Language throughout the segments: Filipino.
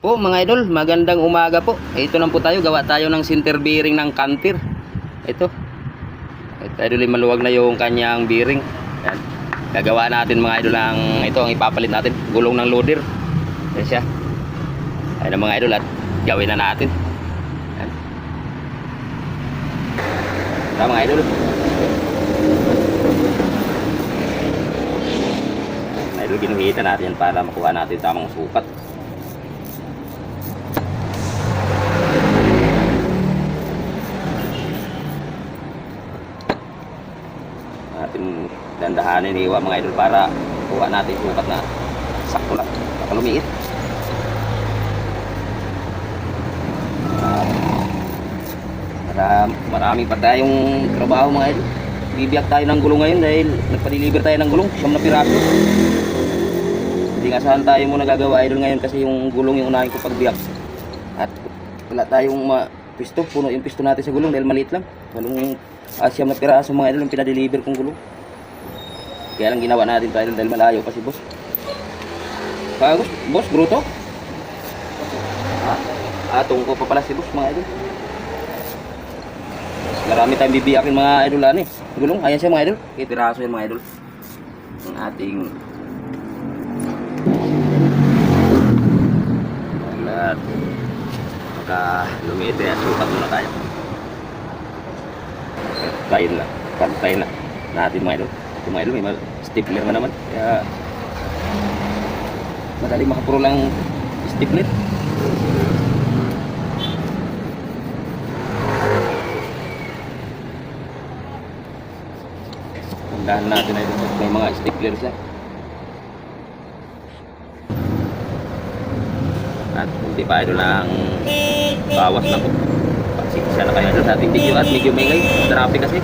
Po mga idol, magandang umaga po. Ito lang po tayo, gawa tayo ng center bearing ng canter. Ito. Ito idol, eh, maluwag na yung kanyang bearing. Yan. Gagawa natin mga idol ang ito ang ipapalit natin, gulong ng loader. Yan siya. Ayun mga idol at gawin na natin. Yan. Ito mga idol. Idol, ginuhitan natin para makuha natin tamang sukat. Natin dandahanin iwa mga idol para kuha natin sukat na sakto lang. Nakalumiit para marami pa tayong trabaho mga idol. Bibiyak tayo ng gulong ngayon dahil nagpa-deliver tayo ng gulong siyam na piraso. Hindi nga saan tayo muna gagawa idol ngayon kasi yung gulong yung unahin ko pagbiyak at wala tayong ma pisto puno yung pisto natin sa gulong dahil maliit lang. Walong uh, siyam na piraso mga idol yung pinadeliver kong gulong kaya lang ginawa natin tayo dahil malayo pa si boss. Ah, boss, bruto? Ah, atong ko pa pala si boss mga idol. Marami tayong bibiyakin mga idol ano eh gulong ayan siya mga idol. Kaya piraso yan mga idol. Ang ating lahat maka lumiit eh sukat muna tayo pantayin lang pantayin lang natin mga idol. Ito mga idol may stapler na naman. Kaya madali makapuro lang stapler. Tandaan natin na ito may mga stapler siya. At hindi pa idol ang bawas na po. Pasensya na kayo sa ating video at medyo may ngay traffic kasi.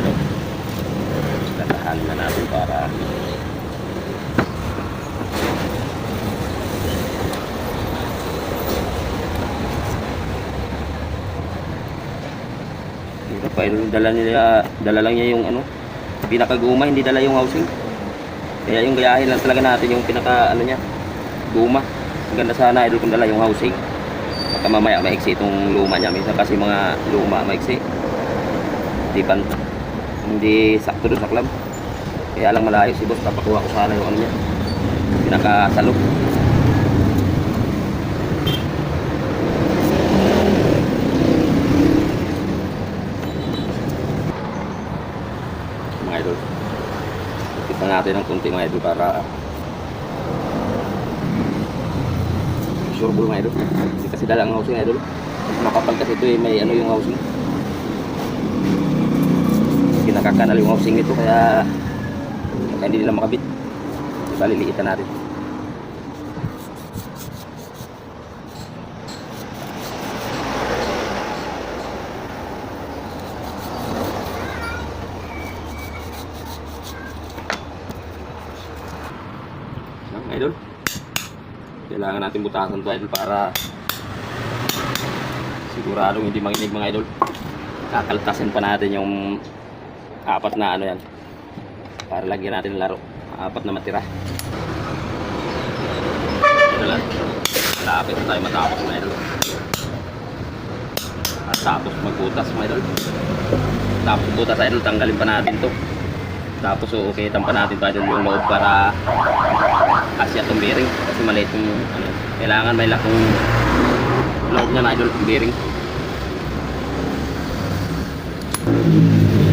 Ano? Tatahanin na natin para Hirap pa idol dala nila dala lang niya yung ano pinakaguma hindi dala yung housing. Kaya yung gayahin lang talaga natin yung pinaka ano niya guma ang ganda sana idol kung dala yung housing. Baka mamaya maiksi itong luma niya. Minsan kasi mga luma maiksi. Hindi pan hindi sakto doon sa club. Kaya lang malayo si boss. Papakuha ko sana yung ano niya. Pinakasalok mga idol kita natin ng kunti mga idol para sure ball mga idol. Hindi kasi dala ang housing idol. Makapal kasi ito eh may ano yung housing. Kinakakanal yung housing nito kaya kaya hindi nila makabit. Baliliitan natin Yan, mga idol kailangan natin butasan to idol para siguradong hindi manginig mga idol. Kakaltasin pa natin yung apat na ano yan para lagyan natin laro. Apat na matira. Ito lang. Lapit na tayo matapos mga idol. At tapos magbutas mga idol. Tapos butas idol tanggalin pa natin to tapos okay pa natin idol yung loob para kasi itong bearing kasi maliit yung ano, kailangan may lakong loob niya na idol yung bearing.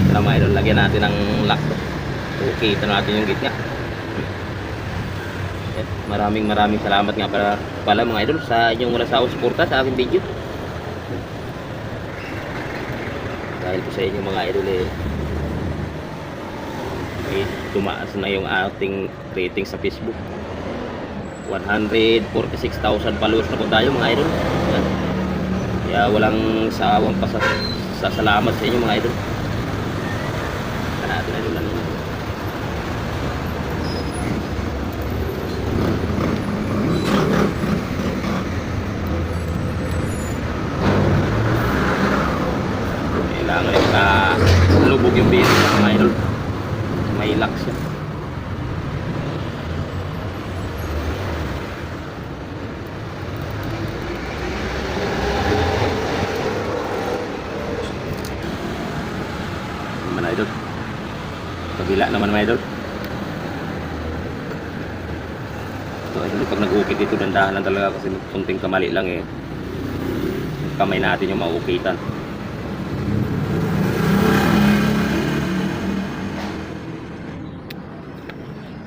Ito na mga idol lagyan natin ng lock. Ito natin yung gitna Eh, maraming maraming salamat nga para pala mga idol sa inyong wala sa suporta sa aking video. Dahil po sa inyo mga idol eh eh, tumaas na yung ating rating sa Facebook. 146,000 followers na po tayo mga idol. Yan. kaya walang sawang pa sa, sa salamat sa inyo mga idol Ito natin idol ano kailangan na lubog yung base mga idol may lock siya naman mga idol. So, idol, pag nag-ukit dito, dandahan lang talaga kasi kunting kamali lang eh. Kamay natin yung mauukitan.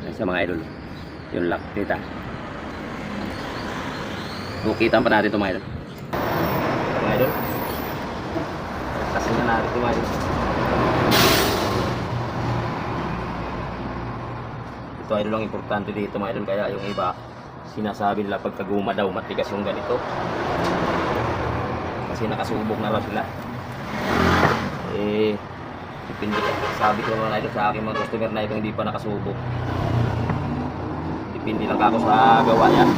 Yan sa mga idol. Yun lang, kita. Ukitan pa natin ito mga idol. Mga idol. Kasi na natin ito mga idol. Ito idol ang importante dito mga idol kaya yung iba sinasabi nila pagkaguma daw matigas yung ganito. Kasi nakasubok na raw sila. Eh depende sabi ko mga idol sa aking mga customer na ito hindi pa nakasubok. Depende lang ako sa gawa yan.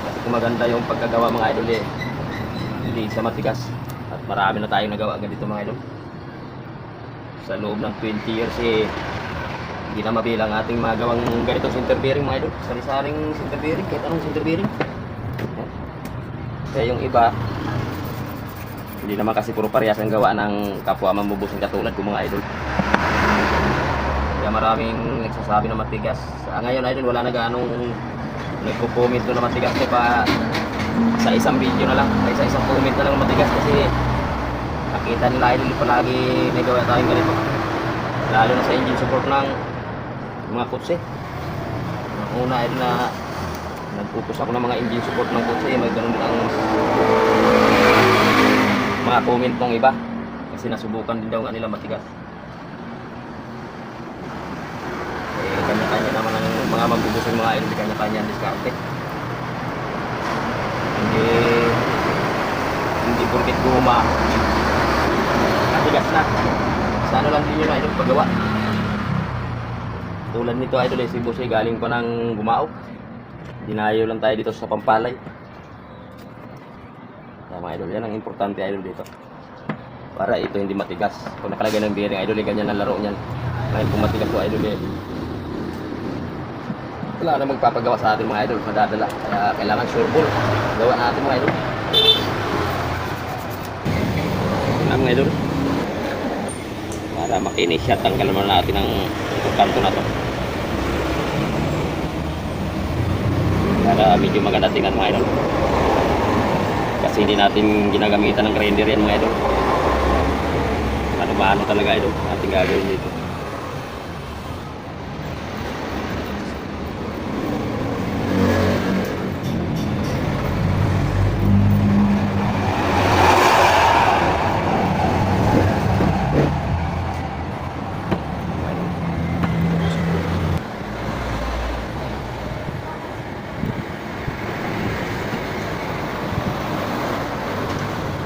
Kasi kung maganda yung pagkagawa mga idol eh hindi sa matigas. At marami na tayong nagawa ganito mga idol. Sa loob ng 20 years eh hindi na mabilang ating magawang ganitong center bearing mga idol. Sari-saring center bearing, kahit anong center. Kaya yung iba, hindi naman kasi puro parehas ang gawa ng kapwa mamubusing katulad ko mga idol. Kaya maraming nagsasabi na matigas. Sa ngayon idol, wala na ganong nagko-comment doon na matigas. Kaya pa sa isang video na lang, sa isang comment na lang matigas kasi nakita nila idol palagi may gawa tayong ganito. Lalo na sa engine support ng mga kutse. Una ay na nagpupus ako ng mga engine support ng kutse, may ganun ang mga comment ng iba. Kasi nasubukan din daw nila matigas. Eh, kanya-kanya naman ang mga mabubusing mga idol, kanya-kanya ang diskarte. Hindi, hindi porkit guma. Matigas na. Sa ano lang din yun idol, paggawa. Tulad nito idol, eh, si eh, galing pa ng gumaok. Dinayo lang tayo dito sa Pampalay. Kaya mga idol, yan ang importante idol dito. Para ito hindi matigas. Kung nakalagay ng bearing idol, eh, ganyan ang laro niyan. Ngayon kung matigas to idol, eh, wala na magpapagawa sa atin mga idol, madadala. Kaya kailangan sure ball. Gawa natin mga idol. Yan mga idol. Para makinis siya, tanggalan mo natin ang kanto na to. Para medyo maganda tingnan mga idol. Kasi hindi natin ginagamitan ng grinder yan mga idol. Ano-ano talaga idol, ating gagawin dito.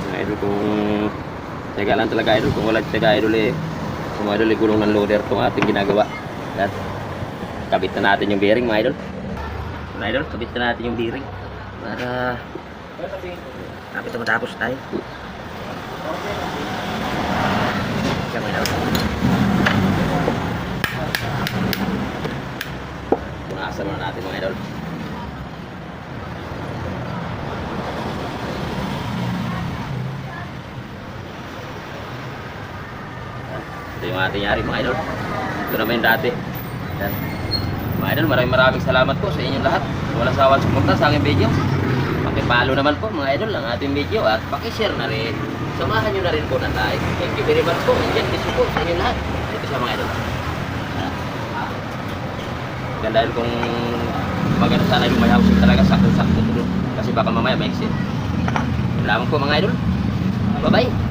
Mga idol kung teka lang talaga idol. Kung wala teka idol eh. Kung idol eh gulong ng loader itong ating ginagawa. At kabit na natin yung bearing mga idol. Mga idol kabit na natin yung bearing. Para kapit na matapos tayo. Kaya mga idol. Punasan muna natin mga idol Ito yung ating yari mga idol. Ito naman yung dati. Yan. Mga idol, maraming maraming salamat po sa inyong lahat. Walang sawang sumunta sa aking video. Pakipalo naman po mga idol ang ating video at pakishare na rin. Samahan nyo na rin po ng like. Thank you very much po. Indian Bisu po sa inyong lahat. Ito siya mga idol. Yan dahil kung maganda sana yung may housing talaga sakto-sakto tulog. Kasi baka mamaya may exit. Salamat po mga idol. Bye-bye.